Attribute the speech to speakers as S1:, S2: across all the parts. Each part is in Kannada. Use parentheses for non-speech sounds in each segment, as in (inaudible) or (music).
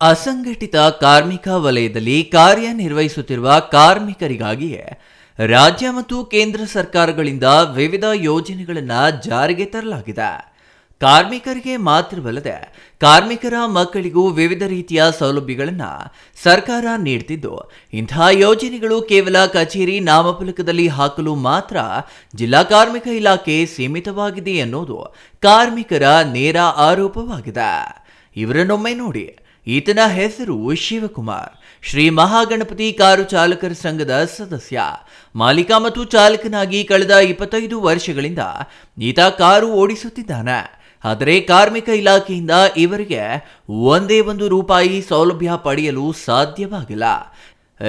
S1: ಅಸಂಘಟಿತ ಕಾರ್ಮಿಕ ವಲಯದಲ್ಲಿ ಕಾರ್ಯನಿರ್ವಹಿಸುತ್ತಿರುವ ಕಾರ್ಮಿಕರಿಗಾಗಿಯೇ ರಾಜ್ಯ ಮತ್ತು ಕೇಂದ್ರ ಸರ್ಕಾರಗಳಿಂದ ವಿವಿಧ ಯೋಜನೆಗಳನ್ನು ಜಾರಿಗೆ ತರಲಾಗಿದೆ. ಕಾರ್ಮಿಕರಿಗೆ ಮಾತ್ರವಲ್ಲದೆ ಕಾರ್ಮಿಕರ ಮಕ್ಕಳಿಗೂ ವಿವಿಧ ರೀತಿಯ ಸೌಲಭ್ಯಗಳನ್ನು ಸರ್ಕಾರ ನೀಡುತ್ತಿದ್ದು ಇಂತಹ ಯೋಜನೆಗಳು ಕೇವಲ ಕಚೇರಿ ನಾಮಫಲಕದಲ್ಲಿ ಹಾಕಲು ಮಾತ್ರ ಜಿಲ್ಲಾ ಕಾರ್ಮಿಕ ಇಲಾಖೆ ಸೀಮಿತವಾಗಿದೆ ಎನ್ನುವುದು ಕಾರ್ಮಿಕರ ನೇರ ಆರೋಪವಾಗಿದೆ. ಇವರನ್ನೊಮ್ಮೆ ನೋಡಿ ಈತನ ಹೆಸರು ಶಿವಕುಮಾರ್. ಶ್ರೀ ಮಹಾಗಣಪತಿ ಕಾರು ಚಾಲಕರ ಸಂಘದ ಸದಸ್ಯ. ಮಾಲೀಕ ಮತ್ತು ಚಾಲಕನಾಗಿ ಕಳೆದ ಇಪ್ಪತ್ತೈದು ವರ್ಷಗಳಿಂದ ಈತ ಕಾರು ಓಡಿಸುತ್ತಿದ್ದಾನೆ. ಆದರೆ ಕಾರ್ಮಿಕ ಇಲಾಖೆಯಿಂದ ಇವರಿಗೆ ಒಂದೇ ಒಂದು ರೂಪಾಯಿ ಸೌಲಭ್ಯ ಪಡೆಯಲು ಸಾಧ್ಯವಾಗಿಲ್ಲ.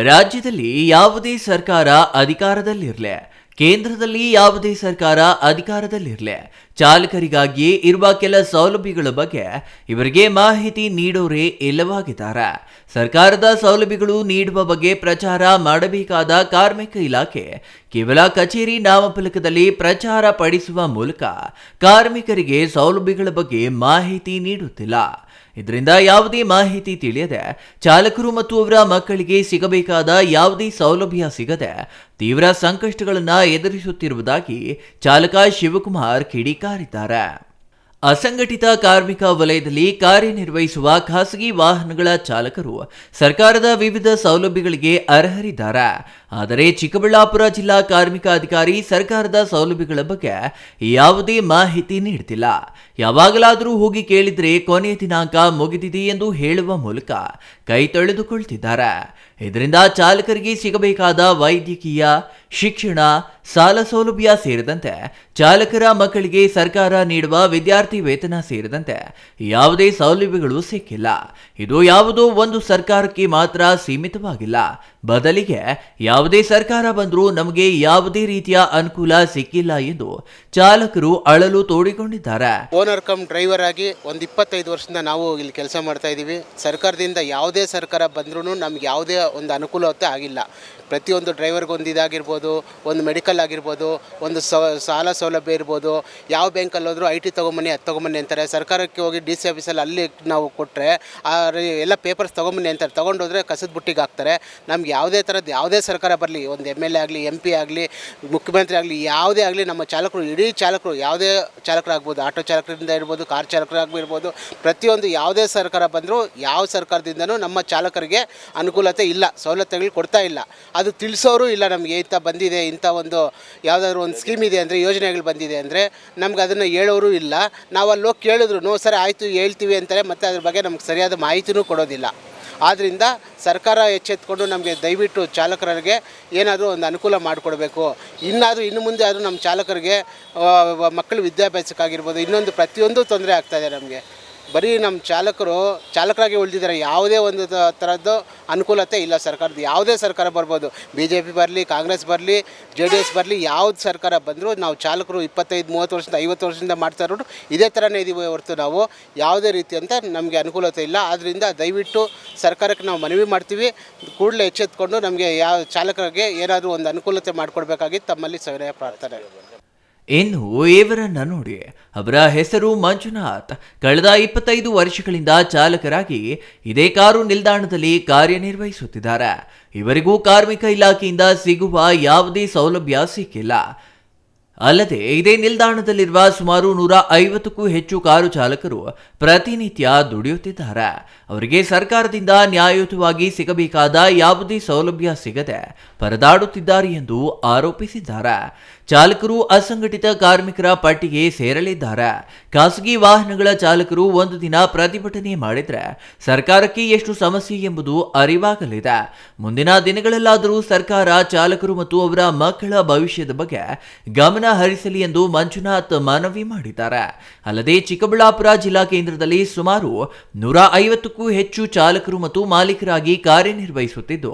S1: ರಾಜ್ಯದಲ್ಲಿ ಯಾವುದೇ ಸರ್ಕಾರ ಅಧಿಕಾರದಲ್ಲಿರಲಿ. ಕೇಂದ್ರದಲ್ಲಿ ಯಾವುದೇ ಸರ್ಕಾರ ಅಧಿಕಾರದಲ್ಲಿರಲಿ ಚಾಲಕರಿಗಾಗಿ ಇರುವ ಕೆಲ ಸೌಲಭ್ಯಗಳ ಬಗ್ಗೆ ಇವರಿಗೆ ಮಾಹಿತಿ ನೀಡೋರೇ ಇಲ್ಲವಾಗಿದ್ದಾರೆ. ಸರ್ಕಾರದ ಸೌಲಭ್ಯಗಳು ನೀಡುವ ಬಗ್ಗೆ ಪ್ರಚಾರ ಮಾಡಬೇಕಾದ ಕಾರ್ಮಿಕ ಇಲಾಖೆ ಕೇವಲ ಕಚೇರಿ ನಾಮಫಲಕದಲ್ಲಿ ಪ್ರಚಾರ ಪಡಿಸುವ ಮೂಲಕ ಕಾರ್ಮಿಕರಿಗೆ ಸೌಲಭ್ಯಗಳ ಬಗ್ಗೆ ಮಾಹಿತಿ ನೀಡುತ್ತಿಲ್ಲ. ಇದರಿಂದ ಯಾವುದೇ ಮಾಹಿತಿ ತಿಳಿಯದೆ ಚಾಲಕರು ಮತ್ತು ಅವರ ಮಕ್ಕಳಿಗೆ ಸಿಗಬೇಕಾದ ಯಾವುದೇ ಸೌಲಭ್ಯ ಸಿಗದೆ ತೀವ್ರ ಸಂಕಷ್ಟಗಳನ್ನು ಎದುರಿಸುತ್ತಿರುವುದಾಗಿ ಚಾಲಕ ಶಿವಕುಮಾರ್ ಕಿಡಿಕಾರಿದ್ದಾರೆ. ಅಸಂಘಟಿತ ಕಾರ್ಮಿಕ ವಲಯದಲ್ಲಿ ಕಾರ್ಯನಿರ್ವಹಿಸುವ ಖಾಸಗಿ ವಾಹನಗಳ ಚಾಲಕರು ಸರ್ಕಾರದ ವಿವಿಧ ಸೌಲಭ್ಯಗಳಿಗೆ ಅರ್ಹರಿದ್ದಾರೆ. ಆದರೆ ಚಿಕ್ಕಬಳ್ಳಾಪುರ ಜಿಲ್ಲಾ ಕಾರ್ಮಿಕ ಅಧಿಕಾರಿ ಸರ್ಕಾರದ ಸೌಲಭ್ಯಗಳ ಬಗ್ಗೆ ಯಾವುದೇ ಮಾಹಿತಿ ನೀಡುತ್ತಿಲ್ಲ ಯಾವಾಗಲಾದರೂ ಹೋಗಿ ಕೇಳಿದ್ರೆ ಕೊನೆಯ ದಿನಾಂಕ ಮುಗಿದಿದೆ ಎಂದು ಹೇಳುವ ಮೂಲಕ ಕೈ ತೊಳೆದುಕೊಳ್ತಿದ್ದಾರೆ. ಇದರಿಂದ ಚಾಲಕರಿಗೆ ಸಿಗಬೇಕಾದ ವೈದ್ಯಕೀಯ, ಶಿಕ್ಷಣ, ಸಾಲ ಸೌಲಭ್ಯ ಸೇರಿದಂತೆ ಚಾಲಕರ ಮಕ್ಕಳಿಗೆ ಸರ್ಕಾರ ನೀಡುವ ವಿದ್ಯಾರ್ಥಿ ವೇತನ ಸೇರಿದಂತೆ ಯಾವುದೇ ಸೌಲಭ್ಯಗಳು ಸಿಕ್ಕಿಲ್ಲ. ಇದು ಯಾವುದೋ ಒಂದು ಸರ್ಕಾರಕ್ಕೆ ಮಾತ್ರ ಸೀಮಿತವಾಗಿಲ್ಲ. ಬದಲಿಗೆ ಯಾವುದೇ ಸರ್ಕಾರ ಬಂದರೂ ನಮಗೆ ಯಾವುದೇ ರೀತಿಯ ಅನುಕೂಲ ಸಿಕ್ಕಿಲ್ಲ ಎಂದು ಚಾಲಕರು ಅಳಲು ತೋಡಿಕೊಂಡಿದ್ದಾರೆ.
S2: ಓನರ್ ಕಮ್ ಡ್ರೈವರ್ ಆಗಿ ಒಂದು ಇಪ್ಪತ್ತೈದು ವರ್ಷದಿಂದ ನಾವು ಇಲ್ಲಿ ಕೆಲಸ ಮಾಡ್ತಾ ಇದ್ದೀವಿ ಸರ್ಕಾರದಿಂದ ಯಾವುದೇ ಸರ್ಕಾರ ಬಂದ್ರೂ ನಮ್ಗೆ ಯಾವುದೇ ಒಂದು ಅನುಕೂಲತೆ ಆಗಿಲ್ಲ. ಪ್ರತಿಯೊಂದು ಡ್ರೈವರ್ಗೆ ಒಂದು ಇದಾಗಿರ್ಬೋದು, ಒಂದು ಮೆಡಿಕಲ್ ಆಗಿರ್ಬೋದು, ಒಂದು ಸಾಲ ಸೌಲಭ್ಯ ಇರ್ಬೋದು, ಯಾವ ಬ್ಯಾಂಕಲ್ಲಿ ಹೋದರೂ ಐ ಟಿ ತೊಗೊಂಬನ್ನಿ, ಅದು ತೊಗೊಂಬನ್ನಿ ಅಂತಾರೆ. ಸರ್ಕಾರಕ್ಕೆ ಹೋಗಿ ಡಿ ಸಿ ಆಫೀಸಲ್ಲಿ ಅಲ್ಲಿ ನಾವು ಕೊಟ್ಟರೆ ಆ ಎಲ್ಲ ಪೇಪರ್ಸ್ ತೊಗೊಂಬನ್ನಿ ಅಂತಾರೆ. ತೊಗೊಂಡೋದ್ರೆ ಕಸದ ಬುಟ್ಟಿಗೆ ಹಾಕ್ತಾರೆ. ನಮ್ಗೆ ಯಾವುದೇ ಥರದ್ದು ಯಾವುದೇ ಸರ್ಕಾರ ಬರಲಿ, ಒಂದು ಎಂ ಎಲ್ ಎ ಆಗಲಿ, ಎಂ ಪಿ ಆಗಲಿ, ಮುಖ್ಯಮಂತ್ರಿ ಆಗಲಿ, ಯಾವುದೇ ಆಗಲಿ ನಮ್ಮ ಚಾಲಕರು, ಇಡೀ ಚಾಲಕರು, ಯಾವುದೇ ಚಾಲಕರಾಗ್ಬೋದು, ಆಟೋ ಚಾಲಕರಿಂದ ಇರ್ಬೋದು, ಕಾರ್ ಚಾಲಕರಾಗಿರ್ಬೋದು ಪ್ರತಿಯೊಂದು ಯಾವುದೇ ಸರ್ಕಾರ ಬಂದರೂ ಯಾವ ಸರ್ಕಾರದಿಂದನೂ ನಮ್ಮ ಚಾಲಕರಿಗೆ ಅನುಕೂಲತೆ ಇಲ್ಲ ಸವಲತ್ತುಗಳು ಕೊಡ್ತಾ ಇಲ್ಲ. ಅದು ತಿಳಿಸೋರು ಇಲ್ಲ ನಮಗೆ ಇಂಥ ಬಂದಿದೆ, ಇಂಥ ಒಂದು ಯಾವುದಾದ್ರು ಒಂದು ಸ್ಕೀಮ್ ಇದೆ ಅಂದರೆ, ಯೋಜನೆಗಳು ಬಂದಿದೆ ಅಂದರೆ ನಮ್ಗೆ ಅದನ್ನು ಹೇಳೋರು ಇಲ್ಲ. ನಾವು ಅಲ್ಲಿ ಹೋಗಿ ಕೇಳಿದ್ರು, ನೋ ಸರ್, ಆಯಿತು, ಹೇಳ್ತೀವಿ ಅಂತಾರೆ, ಮತ್ತು ಅದ್ರ ಬಗ್ಗೆ ನಮ್ಗೆ ಸರಿಯಾದ ಮಾಹಿತಿನೂ ಕೊಡೋದಿಲ್ಲ. ಆದ್ದರಿಂದ ಸರ್ಕಾರ ಎಚ್ಚೆತ್ಕೊಂಡು ನಮಗೆ ದಯವಿಟ್ಟು ಚಾಲಕರಿಗೆ ಏನಾದರೂ ಒಂದು ಅನುಕೂಲ ಮಾಡಿಕೊಡ್ಬೇಕು. ಇನ್ನಾದರೂ, ಇನ್ನು ಮುಂದೆ ಆದರೂ ನಮ್ಮ ಚಾಲಕರಿಗೆ ಮಕ್ಕಳು ವಿದ್ಯಾಭ್ಯಾಸಕ್ಕಾಗಿರ್ಬೋದು, ಇನ್ನೊಂದು ಪ್ರತಿಯೊಂದು ತೊಂದರೆ ಆಗ್ತಾಯಿದೆ ನಮಗೆ. ಬರೀ ನಮ್ಮ ಚಾಲಕರು, ಚಾಲಕರಾಗಿ ಉಳಿದಿದ್ದಾರೆ. ಯಾವುದೇ ಒಂದು ಥರದ್ದು ಅನುಕೂಲತೆ ಇಲ್ಲ ಸರ್ಕಾರದ. ಯಾವುದೇ ಸರ್ಕಾರ ಬರ್ಬೋದು. ಬಿ ಜೆ ಪಿ ಬರಲಿ, ಕಾಂಗ್ರೆಸ್ ಬರಲಿ ಜೆ ಡಿ ಎಸ್ ಬರಲಿ, ಯಾವ್ದು ಸರ್ಕಾರ ಬಂದರೂ ನಾವು ಚಾಲಕರು ಇಪ್ಪತ್ತೈದು, ಮೂವತ್ತು ವರ್ಷದಿಂದ, ಐವತ್ತು ವರ್ಷದಿಂದ ಮಾಡ್ತಾ ಇರೋರು ಇದೇ ಥರನೇ ಇದೀವಿ ಹೊರತು ನಾವು. ಯಾವುದೇ ರೀತಿ ಅಂತ ನಮಗೆ ಅನುಕೂಲತೆ ಇಲ್ಲ. ಆದ್ದರಿಂದ ದಯವಿಟ್ಟು ಸರ್ಕಾರಕ್ಕೆ ನಾವು ಮನವಿ ಮಾಡ್ತೀವಿ. ಕೂಡಲೇ ಎಚ್ಚೆತ್ಕೊಂಡು ನಮಗೆ ಯಾವ ಚಾಲಕರಿಗೆ ಏನಾದರೂ ಒಂದು ಅನುಕೂಲತೆ ಮಾಡಿಕೊಡ್ಬೇಕಾಗಿ ತಮ್ಮಲ್ಲಿ ಸವಿನಯ ಪ್ರಾರ್ಥನೆ.
S1: ಇನ್ನು ಇವರನ್ನ ನೋಡಿ. ಅವರ ಹೆಸರು ಮಂಜುನಾಥ್. ಕಳೆದ ಇಪ್ಪತ್ತೈದು ವರ್ಷಗಳಿಂದ ಚಾಲಕರಾಗಿ ಇದೇ ಕಾರು ನಿಲ್ದಾಣದಲ್ಲಿ ಕಾರ್ಯನಿರ್ವಹಿಸುತ್ತಿದ್ದಾರೆ. ಇವರಿಗೂ ಕಾರ್ಮಿಕ ಇಲಾಖೆಯಿಂದ ಸಿಗುವ ಯಾವುದೇ ಸೌಲಭ್ಯ ಸಿಕ್ಕಿಲ್ಲ. ಅಲ್ಲದೆ ಇದೇ ನಿಲ್ದಾಣದಲ್ಲಿರುವ ಸುಮಾರು ನೂರ ಐವತ್ತಕ್ಕೂ ಹೆಚ್ಚು ಕಾರು ಚಾಲಕರು ಪ್ರತಿನಿತ್ಯ ದುಡಿಯುತ್ತಿದ್ದಾರೆ. ಅವರಿಗೆ ಸರ್ಕಾರದಿಂದ ನ್ಯಾಯಯುತವಾಗಿ ಸಿಗಬೇಕಾದ ಯಾವುದೇ ಸೌಲಭ್ಯ ಸಿಗದೆ ಪರದಾಡುತ್ತಿದ್ದಾರೆ ಎಂದು ಆರೋಪಿಸಿದ್ದಾರೆ. ಚಾಲಕರು ಅಸಂಘಟಿತ ಕಾರ್ಮಿಕರ ಪಟ್ಟಿಗೆ ಸೇರಲಿದ್ದಾರೆ. ಖಾಸಗಿ ವಾಹನಗಳ ಚಾಲಕರು ಒಂದು ದಿನ ಪ್ರತಿಭಟನೆ ಮಾಡಿದರೆ ಸರ್ಕಾರಕ್ಕೆ ಎಷ್ಟು ಸಮಸ್ಯೆ ಎಂಬುದು ಅರಿವಾಗಲಿದೆ. ಮುಂದಿನ ದಿನಗಳಲ್ಲಾದರೂ ಸರ್ಕಾರ ಚಾಲಕರು ಮತ್ತು ಅವರ ಮಕ್ಕಳ ಭವಿಷ್ಯದ ಬಗ್ಗೆ ಗಮನ ಹರಿಸಲಿ ಎಂದು ಮಂಜುನಾಥ್ ಮನವಿ ಮಾಡಿದ್ದಾರೆ. ಅಲ್ಲದೆ ಚಿಕ್ಕಬಳ್ಳಾಪುರ ಜಿಲ್ಲಾ ಕೇಂದ್ರದಲ್ಲಿ ಸುಮಾರು ನೂರ ಐವತ್ತಕ್ಕೂ ಹೆಚ್ಚು ಚಾಲಕರು ಮತ್ತು ಮಾಲೀಕರಾಗಿ ಕಾರ್ಯನಿರ್ವಹಿಸುತ್ತಿದ್ದು,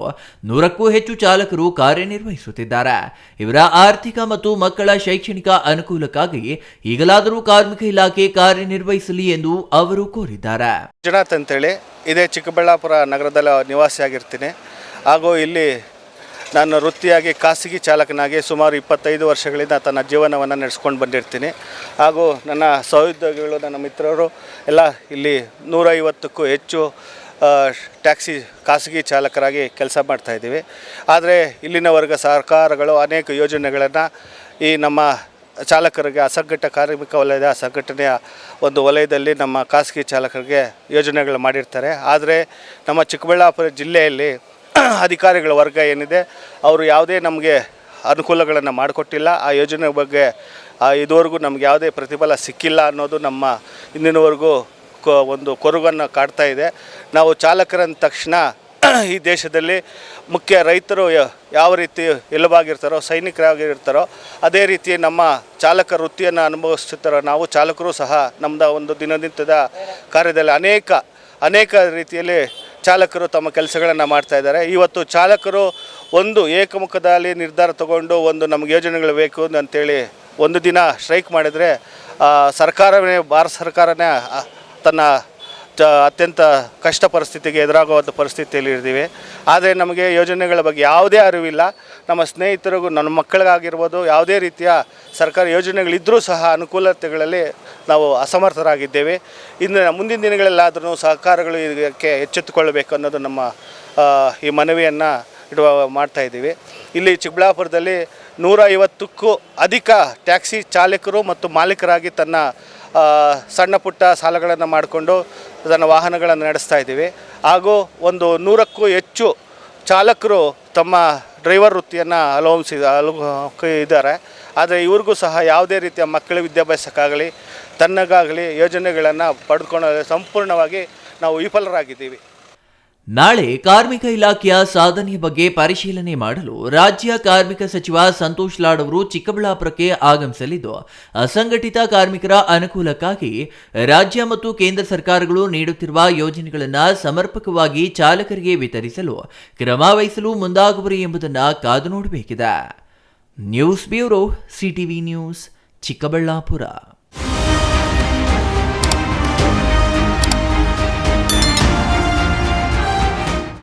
S1: ನೂರಕ್ಕೂ ಹೆಚ್ಚು ಚಾಲಕರು ಕಾರ್ಯನಿರ್ವಹಿಸುತ್ತಿದ್ದಾರೆ. ಇವರ ಆರ್ಥಿಕ ಮತ್ತು ಮಕ್ಕಳ ಶೈಕ್ಷಣಿಕ ಅನುಕೂಲಕ್ಕಾಗಿ ಈಗಲಾದರೂ ಕಾರ್ಮಿಕ ಇಲಾಖೆ ಕಾರ್ಯನಿರ್ವಹಿಸಲಿ ಎಂದು ಅವರು ಕೋರಿದ್ದಾರೆ.
S3: ಜನಾಥ್ ಅಂತೇಳಿ, ಇದೇ ಚಿಕ್ಕಬಳ್ಳಾಪುರ ನಗರದಲ್ಲಿ ನಿವಾಸಿಯಾಗಿರ್ತೀನಿ. ಹಾಗೂ ಇಲ್ಲಿ ನಾನು ವೃತ್ತಿಯಾಗಿ ಖಾಸಗಿ ಚಾಲಕನಾಗಿ ಸುಮಾರು ಇಪ್ಪತ್ತೈದು ವರ್ಷಗಳಿಂದ ತನ್ನ ಜೀವನವನ್ನು ನಡೆಸ್ಕೊಂಡು ಬಂದಿರ್ತೀನಿ. ಹಾಗೂ ನನ್ನ ಸಹೋದ್ಯೋಗಿಗಳು, ನನ್ನ ಮಿತ್ರರು ಎಲ್ಲ ಇಲ್ಲಿ ನೂರೈವತ್ತಕ್ಕೂ ಹೆಚ್ಚು ಟ್ಯಾಕ್ಸಿ ಖಾಸಗಿ ಚಾಲಕರಾಗಿ ಕೆಲಸ ಮಾಡ್ತಾಯಿದ್ದೀವಿ ಆದರೆ ಇಲ್ಲಿನ ವರ್ಗ ಸರ್ಕಾರಗಳು ಅನೇಕ ಯೋಜನೆಗಳನ್ನು ಈ ನಮ್ಮ ಚಾಲಕರಿಗೆ, ಅಸಂಘಟಿತ ಕಾರ್ಮಿಕ ವಲಯದ ಸಂಘಟನೆಯ ಒಂದು ವಲಯದಲ್ಲಿ ನಮ್ಮ ಖಾಸಗಿ ಚಾಲಕರಿಗೆ ಯೋಜನೆಗಳು ಮಾಡಿರ್ತಾರೆ. ಆದರೆ ನಮ್ಮ ಚಿಕ್ಕಬಳ್ಳಾಪುರ ಜಿಲ್ಲೆಯಲ್ಲಿ (clears throat) ಅಧಿಕಾರಿಗಳ ವರ್ಗ ಏನಿದೆ, ಅವರು ಯಾವುದೇ ನಮಗೆ ಅನುಕೂಲಗಳನ್ನು ಮಾಡಿಕೊಟ್ಟಿಲ್ಲ. ಆ ಯೋಜನೆ ಬಗ್ಗೆ ಇದುವರೆಗೂ ನಮ್ಗೆ ಯಾವುದೇ ಪ್ರತಿಫಲ ಸಿಕ್ಕಿಲ್ಲ ಅನ್ನೋದು ನಮ್ಮ ಇಂದಿನವರೆಗೂ ಕೊ, ಒಂದು ಕೊರಗನ್ನು ಕಾಡ್ತಾ ಇದೆ. ನಾವು ಚಾಲಕರಂದ ತಕ್ಷಣ (clears throat) ಈ ದೇಶದಲ್ಲಿ ಮುಖ್ಯ ರೈತರು ಯಾವ ರೀತಿ ಎಲುಬಾಗಿರ್ತಾರೋ ಸೈನಿಕರಾಗಿರ್ತಾರೋ, ಅದೇ ರೀತಿ ನಮ್ಮ ಚಾಲಕ ವೃತ್ತಿಯನ್ನು ಅನುಭವಿಸ್ತಿರ್ತಾರೋ, ನಾವು ಚಾಲಕರು ಸಹ ನಮ್ಮದ ಒಂದು ದಿನನಿತ್ಯದ ಕಾರ್ಯದಲ್ಲಿ ಅನೇಕ ಅನೇಕ ರೀತಿಯಲ್ಲಿ ಚಾಲಕರು ತಮ್ಮ ಕೆಲಸಗಳನ್ನು ಮಾಡ್ತಾ ಇದ್ದಾರೆ. ಇವತ್ತು ಚಾಲಕರು ಒಂದು ಏಕಮುಖದಲ್ಲಿ ನಿರ್ಧಾರ ತಗೊಂಡು ಒಂದು ನಮ್ಗೆ ಯೋಜನೆಗಳು ಬೇಕು ಅಂತೇಳಿ ಒಂದು ದಿನ ಸ್ಟ್ರೈಕ್ ಮಾಡಿದರೆ ಸರ್ಕಾರವೇ, ಭಾರತ ಸರ್ಕಾರನೇ ತನ್ನ ಅತ್ಯಂತ ಕಷ್ಟ ಪರಿಸ್ಥಿತಿಗೆ ಎದುರಾಗುವಂಥ ಪರಿಸ್ಥಿತಿಯಲ್ಲಿ ಇರ್ತೀವಿ ಆದರೆ ನಮಗೆ ಯೋಜನೆಗಳ ಬಗ್ಗೆ ಯಾವುದೇ ಅರಿವಿಲ್ಲ. ನಮ್ಮ ಸ್ನೇಹಿತರಿಗೂ, ನನ್ನ ಮಕ್ಕಳಿಗಾಗಿರ್ಬೋದು, ಯಾವುದೇ ರೀತಿಯ ಸರ್ಕಾರಿ ಯೋಜನೆಗಳಿದ್ದರೂ ಸಹ ಅನುಕೂಲತೆಗಳಲ್ಲಿ ನಾವು ಅಸಮರ್ಥರಾಗಿದ್ದೇವೆ. ಇನ್ನು ಮುಂದಿನ ದಿನಗಳಲ್ಲಾದರೂ ಸಹಕಾರಗಳು ಇದಕ್ಕೆ ಎಚ್ಚೆತ್ತುಕೊಳ್ಳಬೇಕು ಅನ್ನೋದು ನಮ್ಮ ಈ ಮನವಿಯನ್ನು ಇಡುವ, ಮಾಡ್ತಾ ಇದ್ದೀವಿ. ಇಲ್ಲಿ ಚಿಕ್ಕಬಳ್ಳಾಪುರದಲ್ಲಿ ನೂರ ಐವತ್ತಕ್ಕೂ ಅಧಿಕ ಟ್ಯಾಕ್ಸಿ ಚಾಲಕರು ಮತ್ತು ಮಾಲೀಕರಾಗಿ ತನ್ನ ಸಣ್ಣ ಪುಟ್ಟ ಸಾಲಗಳನ್ನು ಮಾಡಿಕೊಂಡು ತನ್ನ ವಾಹನಗಳನ್ನು ನಡೆಸ್ತಾ ಇದ್ದೀವಿ. ಹಾಗೂ ಒಂದು ನೂರಕ್ಕೂ ಹೆಚ್ಚು ಚಾಲಕರು ತಮ್ಮ ಡ್ರೈವರ್ ವೃತ್ತಿಯನ್ನು ಅಲೋಮಿಸಿ ಅಲು ಇದ್ದಾರೆ. ಆದರೆ ಇವ್ರಿಗೂ ಸಹ ಯಾವುದೇ ರೀತಿಯ ಮಕ್ಕಳ ವಿದ್ಯಾಭ್ಯಾಸಕ್ಕಾಗಲಿ ತನ್ನಗಾಗಲಿ ಯೋಜನೆಗಳನ್ನು ಪಡೆದುಕೊಳ್ಳಲು ಸಂಪೂರ್ಣವಾಗಿ ನಾವು ವಿಫಲರಾಗಿದ್ದೀವಿ.
S1: ನಾಳೆ ಕಾರ್ಮಿಕ ಇಲಾಖೆಯ ಸಾಧನೆಯ ಬಗ್ಗೆ ಪರಿಶೀಲನೆ ಮಾಡಲು ರಾಜ್ಯ ಕಾರ್ಮಿಕ ಸಚಿವ ಸಂತೋಷ್ ಲಾಡ್ ಅವರು ಚಿಕ್ಕಬಳ್ಳಾಪುರಕ್ಕೆ ಆಗಮಿಸಲಿದ್ದು, ಅಸಂಘಟಿತ ಕಾರ್ಮಿಕರ ಅನುಕೂಲಕ್ಕಾಗಿ ರಾಜ್ಯ ಮತ್ತು ಕೇಂದ್ರ ಸರ್ಕಾರಗಳು ನೀಡುತ್ತಿರುವ ಯೋಜನೆಗಳನ್ನು ಸಮರ್ಪಕವಾಗಿ ಚಾಲಕರಿಗೆ ವಿತರಿಸಲು ಕ್ರಮ ವಹಿಸಲು ಮುಂದಾಗುವರು ಎಂಬುದನ್ನು ಕಾದು ನೋಡಬೇಕಿದೆ. News bureau, CTV news, Chikkaballapur.